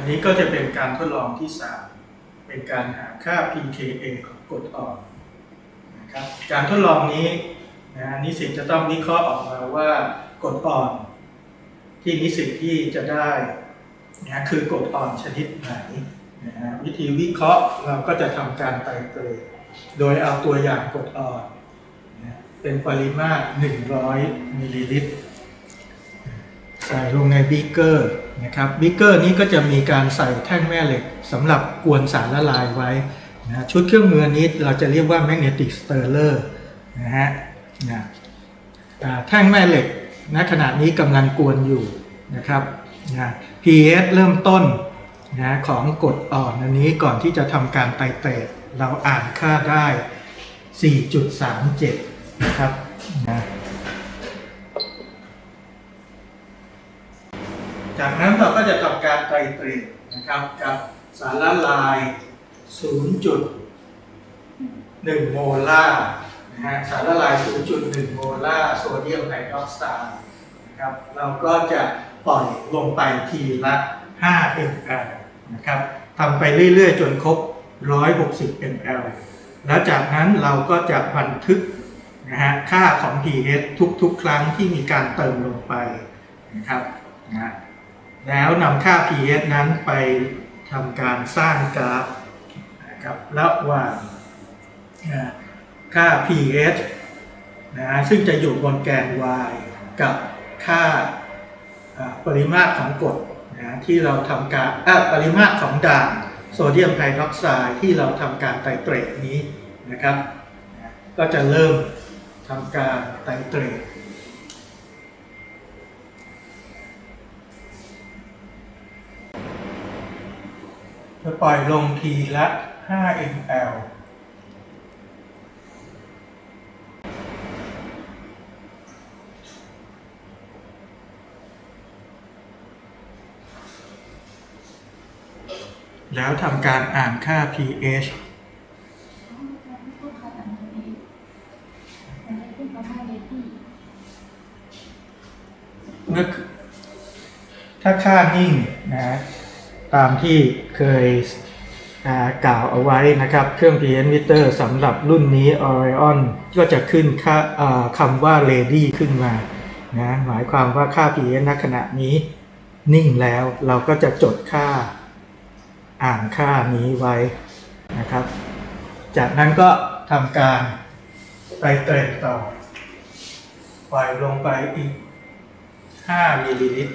อันนี้ก็จะเป็นการทดลองที่ 3 เป็นการหาค่า pKa ของกรดอ่อนนะครับการทดลองนี้นะนิสิตจะต้องวิเคราะห์ออกมาว่ากรดอ่อน ที่นิสิตที่จะได้นะคือกรดอ่อนชนิดไหนนะฮะวิธีวิเคราะห์เราก็จะทำการไตรเกรดโดยเอาตัวอย่างกรดอ่อนนะเป็นปริมาตร 100 มิลลิลิตร ใส่ลงในบีเกอร์นะครับบีเกอร์นี้ก็จะมีการใส่แท่งแม่เหล็กสำหรับกวนสารละลายไว้นะชุดเครื่องมือนี้เราจะเรียกว่า magnetic stirrer นะฮะนะอ่แท่งแม่เหล็กณขณะนี้กำลังกวนอยู่นะครับนะ pH เริ่มต้นนะของกรดอ่อนอันนี้ก่อนที่จะทำการไตเตรเราอ่านค่าได้ 4.37 นะครับนะ จากนั้นเราก็จะทำการไตรเตรดนะครับกับสารละลาย 0.1 โมลาร์นะฮะสารละลาย 0.1 โมลาร์โซเดียมไฮดรอกไซด์นะครับเราก็จะปล่อยลงไปทีละ5 ml นะครับทำไปเรื่อยๆ จนครบ 160 ml แล้วจากนั้นเราก็จะบันทึกนะฮะค่าของ pH ทุกๆ ครั้งที่มีการเติมลงไปนะครับนะ แล้วนำค่า pH นั้นไปทำการสร้างกราฟนะครับระหว่างค่า pH นะซึ่งจะอยู่บนแกน y กับค่าปริมาตรของกรดนะที่เราทำการอะปริมาตรของด่างโซเดียมไฮดรอกไซด์ที่เราทำการไตรเตรดนี้นะครับ ก็จะเริ่มทำการไตรเตรด จะปล่อยลงทีละ 5 ml แล้วทำการอ่านค่า pH เมื่อถ้าค่านิ่งนะ ตามที่เคยกล่าวเอาไว้นะครับ เครื่อง pH meter สำหรับรุ่นนี้ Orion ก็จะขึ้นค่าคำว่า ready ขึ้นมานะหมายความว่าค่า pH ณขณะนี้นิ่งแล้วเราก็จะจดค่าอ่านค่านี้ไว้นะครับ จากนั้นก็ทำการไปเตรดต่อ ปล่อยลงไปอีก 5มิลลิลิตร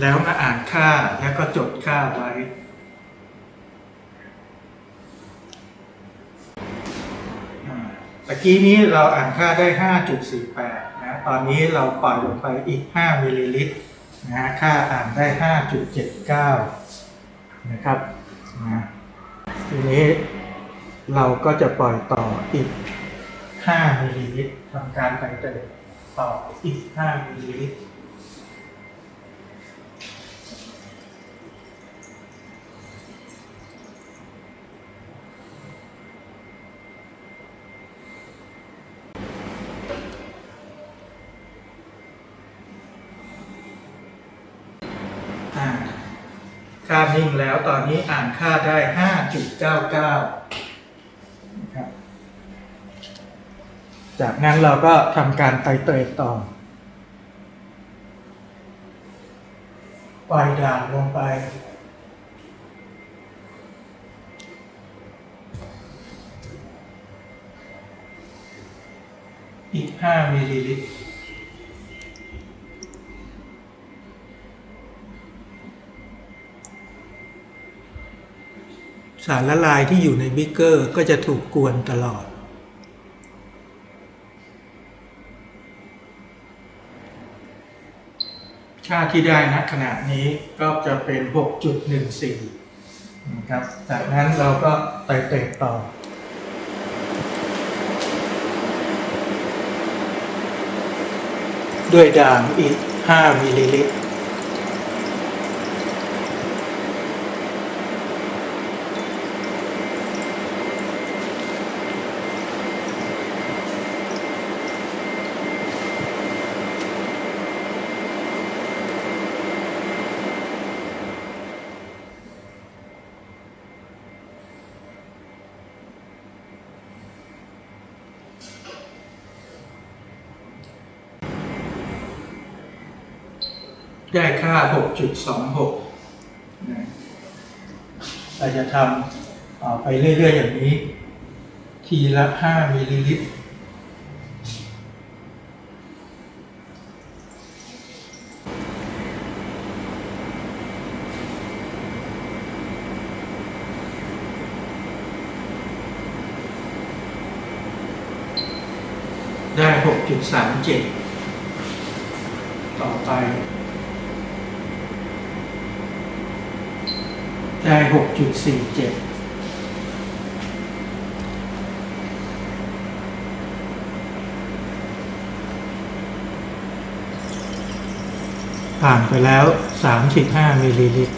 แล้วมาอ่านค่าแล้วก็จดค่าไว้ ตะกี้นี้เราอ่านค่าได้ 5.48 นะ ตอนนี้เราปล่อยลงไปอีก 5 มิลลิลิตรนะค่าอ่านได้ 5.79 นะครับนะทีนี้เราก็จะปล่อยต่ออีก 5 มิลลิลิตรทำการไปเติมต่ออีก 5 มิลลิลิตร ค่านิ่งแล้วตอนนี้อ่านค่าได้5.99นะครับจากนั้นเราก็ทำการไตเตรดต่อ ปล่อยด่างลงไป อีก5มิลลิลิตร สารละลายที่อยู่ในบิ๊กเกอร์ก็จะถูกกวนตลอด ค่าที่ได้ณขณะนี้ก็จะเป็น 6.14นะครับ จากนั้นเราก็ไตเตะต่อด้วยด่างอีก 5 มิลลิลิตร ได้ค่า 6.26นะเราจะทำต่อไปเรื่อย ๆ อย่างนี้ ทีละ 5 มิลลิลิตรได้ 6.37 ต่อไป ได้6.47ผ่านไปแล้ว 35 มิลลิลิตร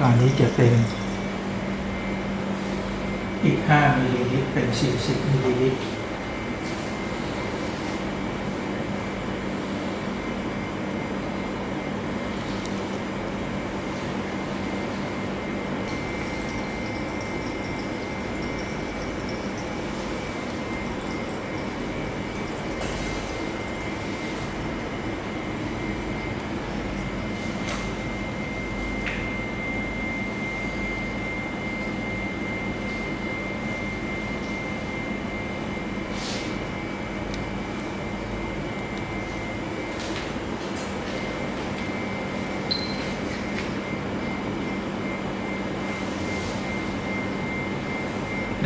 ตอนนี้จะเป็นอีก 5 มิลลิลิตร เป็น 40 มิลลิลิตร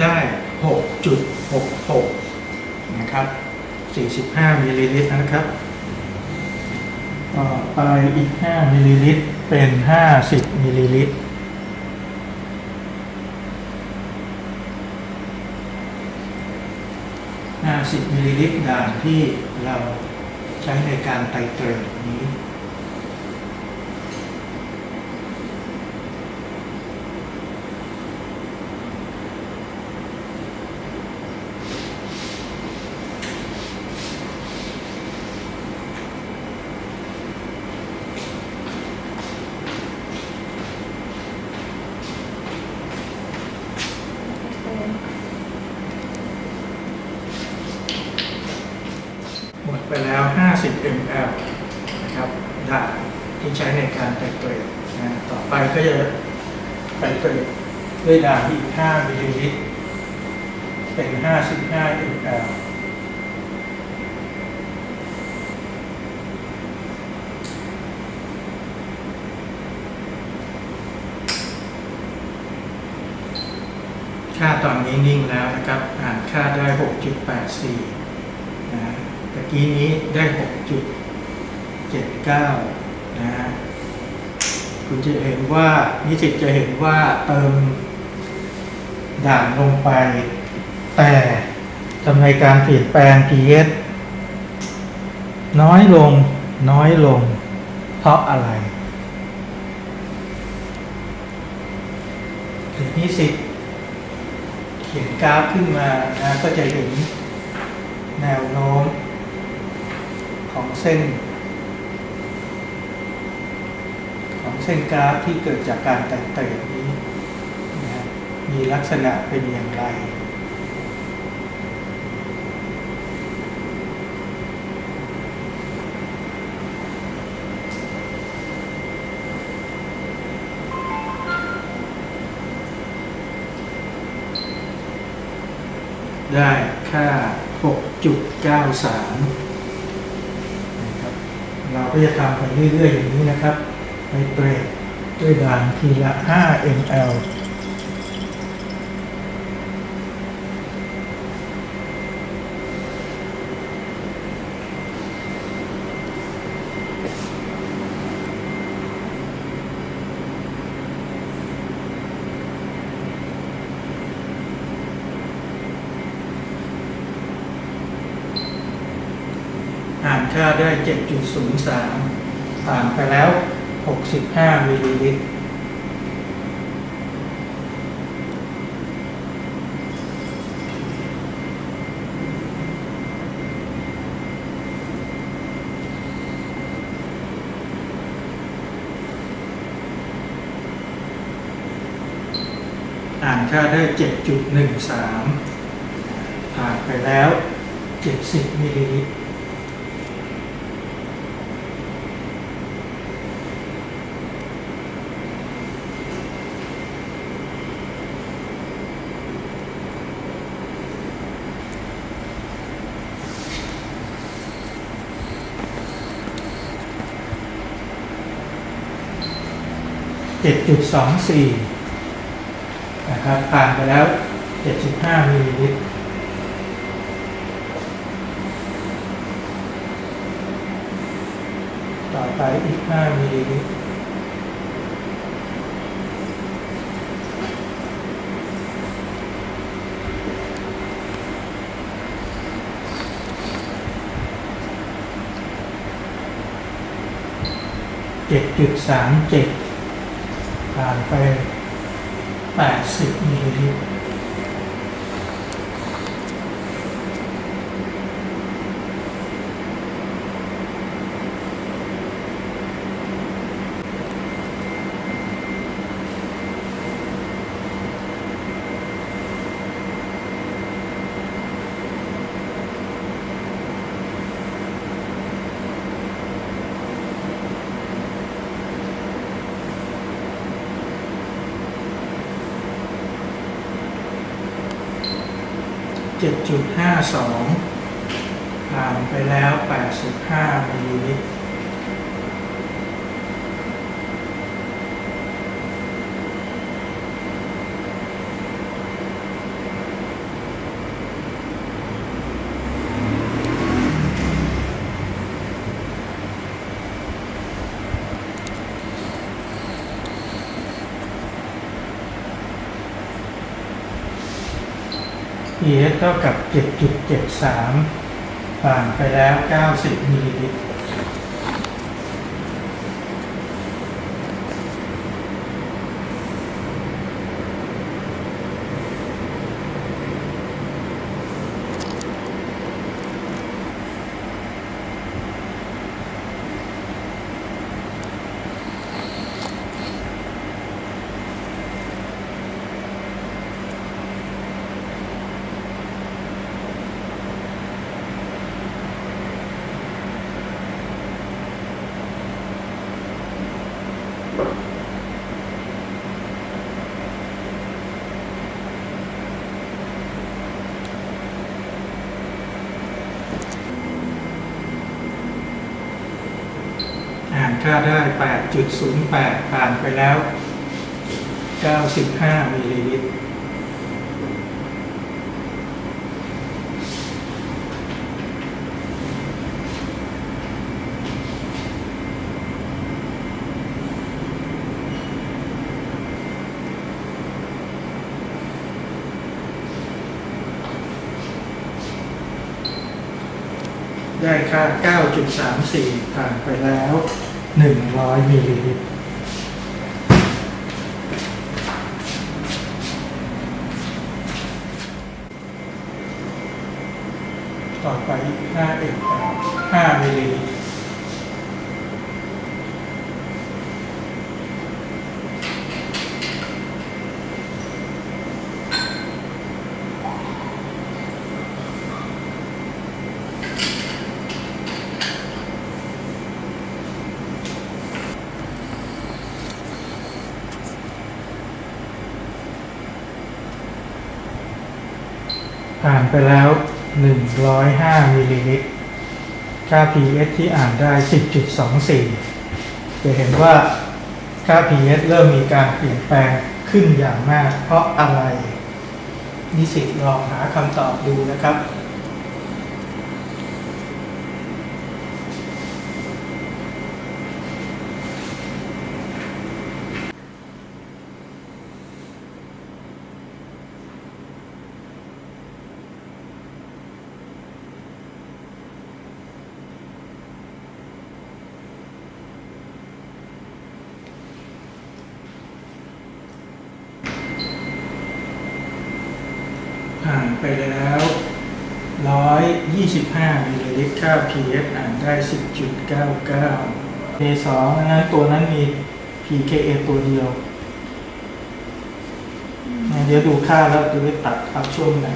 ได้ 6.66 นะครับ 45มิลลิลิตรนะครับ ต่อไปอีก 5มิลลิลิตรเป็น 50มิลลิลิตร50มิลลิลิตรด่านที่เราใช้ในการไตเตรนี้ หมดไปแล้ว 50 ml นะครับด่านที่ใช้ในการไตรเตรดนะต่อไปก็จะไตรเตรดด้วยด่านอีก 5 มิลลิลิตร เป็น 55 ml ค่าตอนนี้นิ่งแล้วนะครับ อ่านค่าได้ 6.84นะ ฮะตะกี้นี้ได้ 6.79 นะฮะ คุณจะเห็นว่านิสิตจะเห็นว่าเติมด่านลงไป แต่ทำในการเปลี่ยนแปลง pH น้อยลงน้อยลง เพราะอะไรนิสิตเขียนกราฟขึ้นมานะก็จะเห็นแนวโน้ม ของเส้น ของเส้นกราฟที่เกิดจากการแต่งเติมนี้นะมีลักษณะเป็นอย่างไรได้ค่า 6.93 ก็จะทำไปเรื่อยๆอย่างนี้นะครับ ไปเปรกด้วยด่านทีละ 5 ml ค่าได้ 7.03 ผ่านไปแล้ว 65 มิลลิลิตร อ่านค่าได้ 7.13 ผ่านไปแล้ว 70 มิลลิลิตร 7.24 นะครับผ่านไปแล้ว 75มิลลิลิตรต่อไปอีก 5มิลลิลิตรเจ็ดจุดสามเจ็ด ผ่านไปแปดสิบมิลลิลิตร จุดห้าสองผ่านไปแล้วแปดสิบห้ามิลลิลิตร pH เท่ากับ 7.73 ผ่านไปแล้ว 90มิลลิลิตร อ่านค่าได้ 8.08 ผ่านไปแล้ว 95มิลลิลิตร ได้ค่า 9.34 ผ่านไปแล้ว 100 มิลลิลิตรต่อไป5เอ็ม5มิลลิลิตร อ่านไปแล้ว 105มิลลิลิตร ค่า pH ที่อ่านได้ 10.24 จะเห็นว่าค่า pH เริ่มมีการเปลี่ยนแปลงขึ้นอย่างมาก เพราะอะไร นิสิตลองหาคำตอบดูนะครับ ไปแล้ว 125มิลลิลิตรค่า pH อ่านได้ 10.99 A2 อันนั้นตัวนั้นมี pKa ตัวเดียว เดี๋ยวดูค่าแล้วดูว่าตัดครับช่วงไหน